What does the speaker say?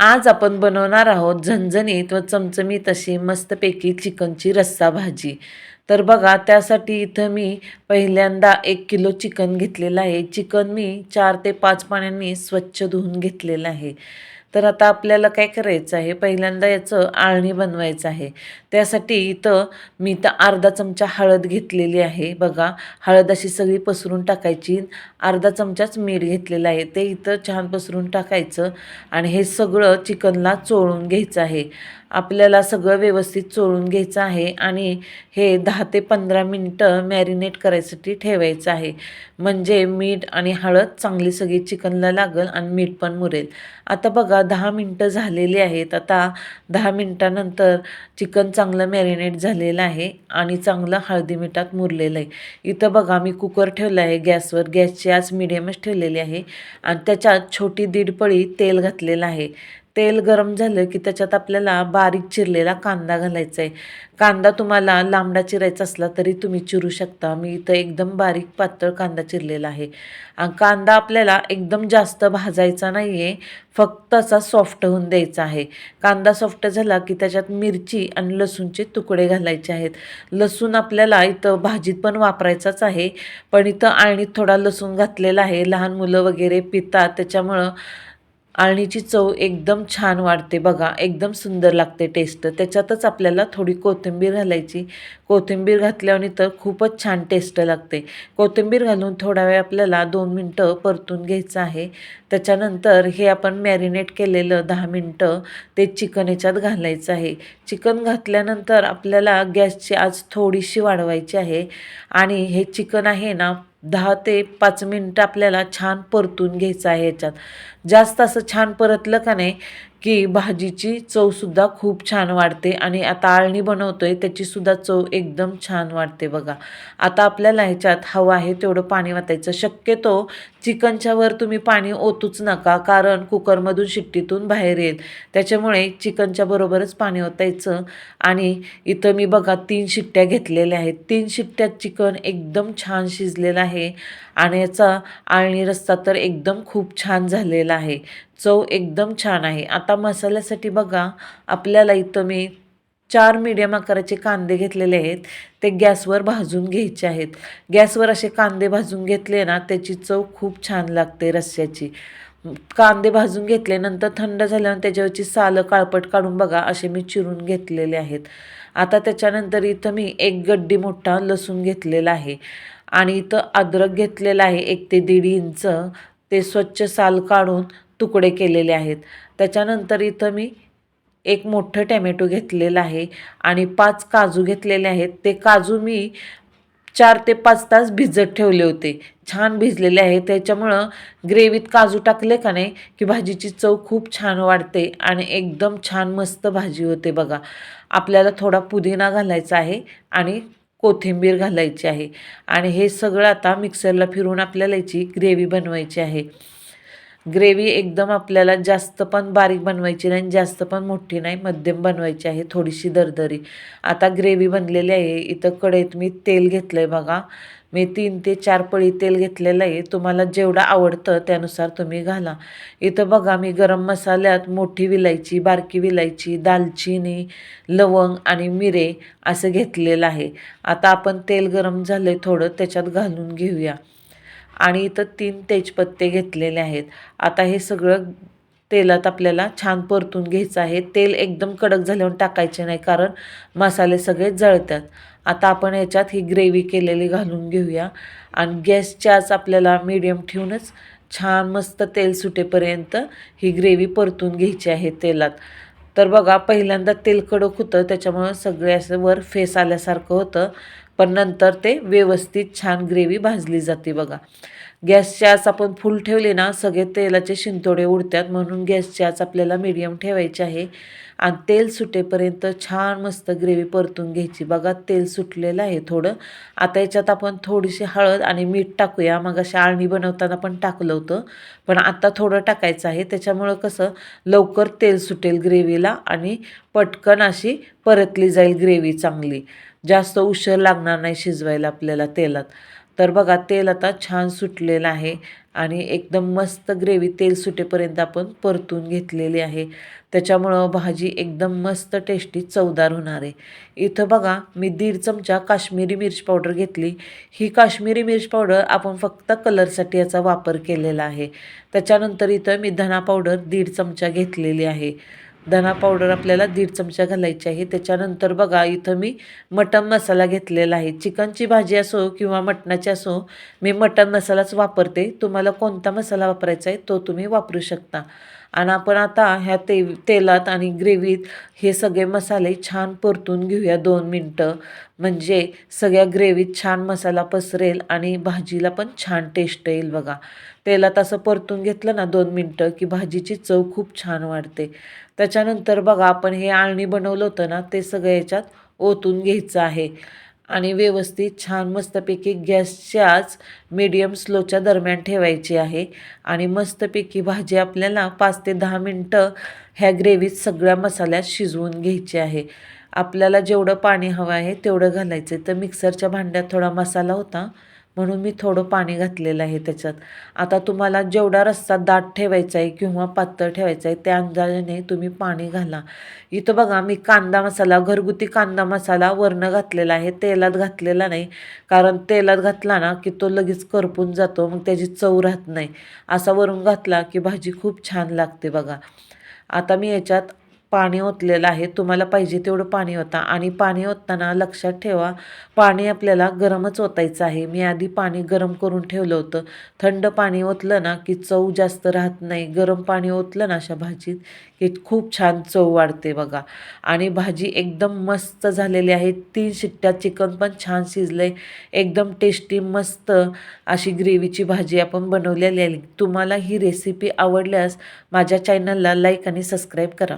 आज आपण बनवणार आहोत झणझणीत व चमचमीत अशी मस्तपैकी चिकनची रस्सा भाजी. तर बघा त्यासाठी इथं मी पहिल्यांदा एक किलो चिकन घेतलेलं आहे. चिकन मी चार ते पाच पाण्याने स्वच्छ धुवून घेतलेलं आहे. तर आता आपल्याला काय करायचं आहे? पहिल्यांदा याचं आळणी बनवायचं आहे. त्यासाठी इथं मी तर अर्धा चमचा हळद घेतलेली आहे. बघा हळद अशी सगळी पसरून टाकायची. अर्धा चमचाच मीठ घेतलेलं आहे. ते इथं छान पसरून टाकायचं आणि हे सगळं चिकनला चोळून घ्यायचं आहे. आपल्याला सगळं व्यवस्थित चोळून घ्यायचं आहे आणि हे दहा ते पंधरा मिनटं मॅरिनेट करायसाठी ठेवायचं आहे. म्हणजे मीठ आणि हळद चांगली सगळी चिकनला लागल आणि मीठ पण मुरेल. आता बघा दहा मिनटं झालेली आहेत. आता दहा मिनटानंतर चिकन चांगलं मॅरिनेट झालेलं आहे आणि चांगलं हळदी मिठात मुरलेलं आहे. इथं बघा मी कुकर ठेवलं आहे गॅसवर. गॅसची आज मिडियमच ठेवलेली आहे. आणि त्याच्यात छोटी दीड पळी तेल घातलेलं आहे. तेल गरम झालं की त्याच्यात आपल्याला बारीक चिरलेला कांदा घालायचा आहे कांदा तुम्हाला लांबडा चिरायचा असला तरी तुम्ही चिरू शकता. मी इथं एकदम बारीक पातळ कांदा चिरलेला आहे. कांदा आपल्याला एकदम जास्त भाजायचा नाही आहे फक्त असा सॉफ्ट होऊन द्यायचा आहे. कांदा सॉफ्ट झाला की त्याच्यात मिरची आणि लसूणचे तुकडे घालायचे आहेत. लसूण आपल्याला इथं भाजीत पण वापरायचाच आहे. पण इथं आणि थोडा लसूण घातलेला आहे. लहान मुलं वगैरे पितात. त्याच्यामुळं आळणीची चव एकदम छान वाढते बघा एकदम सुंदर लागते टेस्ट त्याच्यातच आपल्याला थोडी कोथिंबीर घालायची. कोथिंबीर घातल्याने तर खूपच छान टेस्ट लागते. कोथिंबीर घालून थोडा वेळ आपल्याला दोन मिनटं परतून घ्यायचं आहे. त्याच्यानंतर हे आपण मॅरिनेट केलेलं दहा मिनटं ते चिकन याच्यात घालायचं आहे. चिकन घातल्यानंतर आपल्याला गॅसची आज थोडीशी वाढवायची आहे. आणि हे चिकन आहे ना दहा ते पाच मिनटं आपल्याला छान परतून घ्यायचं आहे याच्यात जास्त असं छान परतलं का नाही की भाजीची चवसुद्धा खूप छान वाढते आणि आता आळणी बनवतो आहे त्याचीसुद्धा चव एकदम छान वाढते बघा. आता आपल्याला ह्याच्यात हवं आहे तेवढं पाणी वाचायचं शक्यतो चिकनच्या वर तुम्ही पाणी ओतूच नका कारण कुकरमधून शिट्टीतून बाहेर येईल. त्याच्यामुळे चिकनच्या बरोबरच पाणी ओतायचं. आणि इथं मी बघा तीन शिट्ट्या घेतलेल्या आहेत. तीन शिट्ट्यात चिकन एकदम छान शिजलेलं आहे. आणि याचा आळणी रस्ता तर एकदम खूप छान झालेला आहे. चव एकदम छान आहे. आता मसाल्यासाठी बघा आपल्याला इथं मी चार मीडियम आकाराचे कांदे घेतलेले आहेत. ते गॅसवर भाजून घ्यायचे आहेत. गॅसवर असे कांदे भाजून घेतले ना त्याची चव खूप छान लागते रस्स्याची कांदे भाजून घेतल्यानंतर थंड झाल्यानंतर त्याच्यावरची सालं काळपट काढून बघा असे मी चिरून घेतलेले आहेत. आता त्याच्यानंतर इथं मी एक गड्डी मोठा लसूण घेतलेला आहे. आणि इथं अद्रक घेतलेला आहे एक ते दीड इंच. ते स्वच्छ साल काढून तुकडे केलेले आहेत. त्याच्यानंतर इथं मी एक मोठं टॅमॅटो घेतलेलं आहे आणि पाच काजू घेतलेले आहेत. ते काजू मी चार ते पाच तास भिजत ठेवले होते. छान भिजलेले आहे त्याच्यामुळं ग्रेव्हीत काजू टाकले का नाही की भाजीची चव खूप छान वाढते आणि एकदम छान मस्त भाजी होते बघा. आपल्याला थोडा पुदिना घालायचा आहे आणि कोथिंबीर घालायची आहे. आणि हे सगळं आता मिक्सरला फिरून आपल्याला याची ग्रेव्ही बनवायची आहे. ग्रेव्ही एकदम आपल्याला जास्त पण बारीक बनवायची नाही जास्त पण मोठी नाही मध्यम बनवायची आहे थोडीशी दरदरी. आता ग्रेव्ही बनलेली आहे इथं कढईत मी तेल घेतलं आहे बघा. मी तीन ते चार पळी तेल घेतलेलं आहे तुम्हाला जेवढं आवडतं त्यानुसार तुम्ही घाला. इथं बघा मी गरम मसाल्यात मोठी विलायची बारकी विलायची दालचिनी लवंग आणि मिरे असं घेतलेलं आहे. आता आपण तेल गरम झालं आहे थोडं त्याच्यात घालून घेऊया. आणि इथं तीन तेजपत्ते घेतलेले आहेत. आता हे सगळं तेलात आपल्याला छान परतून घ्यायचं आहे. तेल एकदम कडक झाल्यावर टाकायचे नाही कारण मसाले सगळे जळतात. आता आपण याच्यात ही ग्रेव्ही केलेली घालून घेऊया. आणि गॅसच्याच आपल्याला मीडियम ठेवूनच छान मस्त तेल सुटेपर्यंत ही ग्रेव्ही परतून घ्यायची आहे तेलात. तर बघा पहिल्यांदा तेल कडक होतं त्याच्यामुळं सगळे असं वर फेस आल्यासारखं होतं. पण नंतर ते व्यवस्थित छान ग्रेव्ही भाजली जाते बघा. गॅसची आच आपण फुल ठेवले ना सगळे तेलाचे शिंतोडे उडतात म्हणून गॅसची आच आपल्याला मीडियम ठेवायची आहे. आणि तेल सुटेपर्यंत छान मस्त ग्रेव्ही परतून घ्यायची. बघा तेल सुटलेलं आहे थोडं. आता याच्यात आपण थोडीशी हळद आणि मीठ टाकूया. मग अशा आळणी बनवताना पण टाकलं होतं. पण आता थोडं टाकायचं आहे. त्याच्यामुळं कसं लवकर तेल सुटेल ग्रेव्हीला आणि पटकन अशी परतली जाईल ग्रेव्ही चांगली. जास्त उशीर लागणार नाही शिजवायला आपल्याला तेलात. तर बघा तेल आता छान सुटलेलं आहे. आणि एकदम मस्त ग्रेव्ही तेल सुटेपर्यंत आपण परतून घेतलेली आहे. त्याच्यामुळं भाजी एकदम मस्त टेस्टी चवदार होणार आहे. इथं बघा मी दीड चमचा काश्मीरी मिर्च पावडर घेतली. ही काश्मीरी मिर्च पावडर आपण फक्त कलरसाठी याचा वापर केलेला आहे. त्याच्यानंतर इथं मी धना पावडर दीड चमचा घेतलेली आहे. धना पावडर आपल्याला दीड चमचा घालायची आहे. त्याच्यानंतर बघा इथं मी मटन मसाला घेतलेला आहे. चिकनची भाजी असो किंवा मटणाची असो मी मटन मसालाच वापरते. तुम्हाला कोणता मसाला वापरायचा आहे तो तुम्ही वापरू शकता. आणि आपण आता ह्या ते तेलात आणि ग्रेव्हीत हे सगळे मसाले छान परतून घेऊया दोन मिनटं. म्हणजे सगळ्या ग्रेव्हीत छान मसाला पसरेल आणि भाजीला पण छान टेस्ट येईल बघा. तेलात असं परतून घेतलं ना दोन मिनटं की भाजीची चव खूप छान वाढते. त्याच्यानंतर बघा आपण हे आळणी बनवलं होतं ना ते सगळं याच्यात ओतून घ्यायचं आहे. आणि व्यवस्थित छान मस्तपैकी गॅसच्याच मीडियम स्लोच्या दरम्यान ठेवायची आहे. आणि मस्तपैकी भाजी आपल्याला पाच ते दहा मिनटं ह्या ग्रेव्हीत सगळ्या मसाल्यात शिजवून घ्यायची आहे. आपल्याला जेवढं पाणी हवं आहे तेवढं घालायचं तर मिक्सरच्या भांड्यात थोडा मसाला होता. म्हणून मी थोडं पाणी घातलेलं आहे त्याच्यात. आता तुम्हाला जेवढा रस्सा दाट ठेवायचा आहे किंवा पातळ ठेवायचा आहे त्या अंदाजाने तुम्ही पाणी घाला. इथं बघा मी कांदा मसाला घरगुती कांदा मसाला वरणं घातलेला आहे तेलात घातलेला नाही. कारण तेलात घातला ना की तो लगेच करपून जातो मग त्याची चव राहत नाही. असा वरून घातला की भाजी खूप छान लागते बघा. आता मी याच्यात पाणी ओतलेलं आहे तुम्हाला पाहिजे तेवढं पाणी होता आणि पाणी ओतताना लक्षात ठेवा पाणी आपल्याला गरमच ओतायचं आहे. मी आधी पाणी गरम करून ठेवलं होतं. थंड पाणी ओतलं ना की चव जास्त राहत नाही. गरम पाणी ओतलं ना अशा भाजीत की खूप छान चव वाढते बघा. आणि भाजी एकदम मस्त झालेली आहे. तीन शिट्ट्या चिकन पण छान शिजले एकदम टेस्टी मस्त अशी ग्रेव्हीची भाजी आपण बनवलेली आहे. तुम्हाला ही रेसिपी आवडल्यास माझ्या चॅनलला लाईक आणि सबस्क्राईब करा.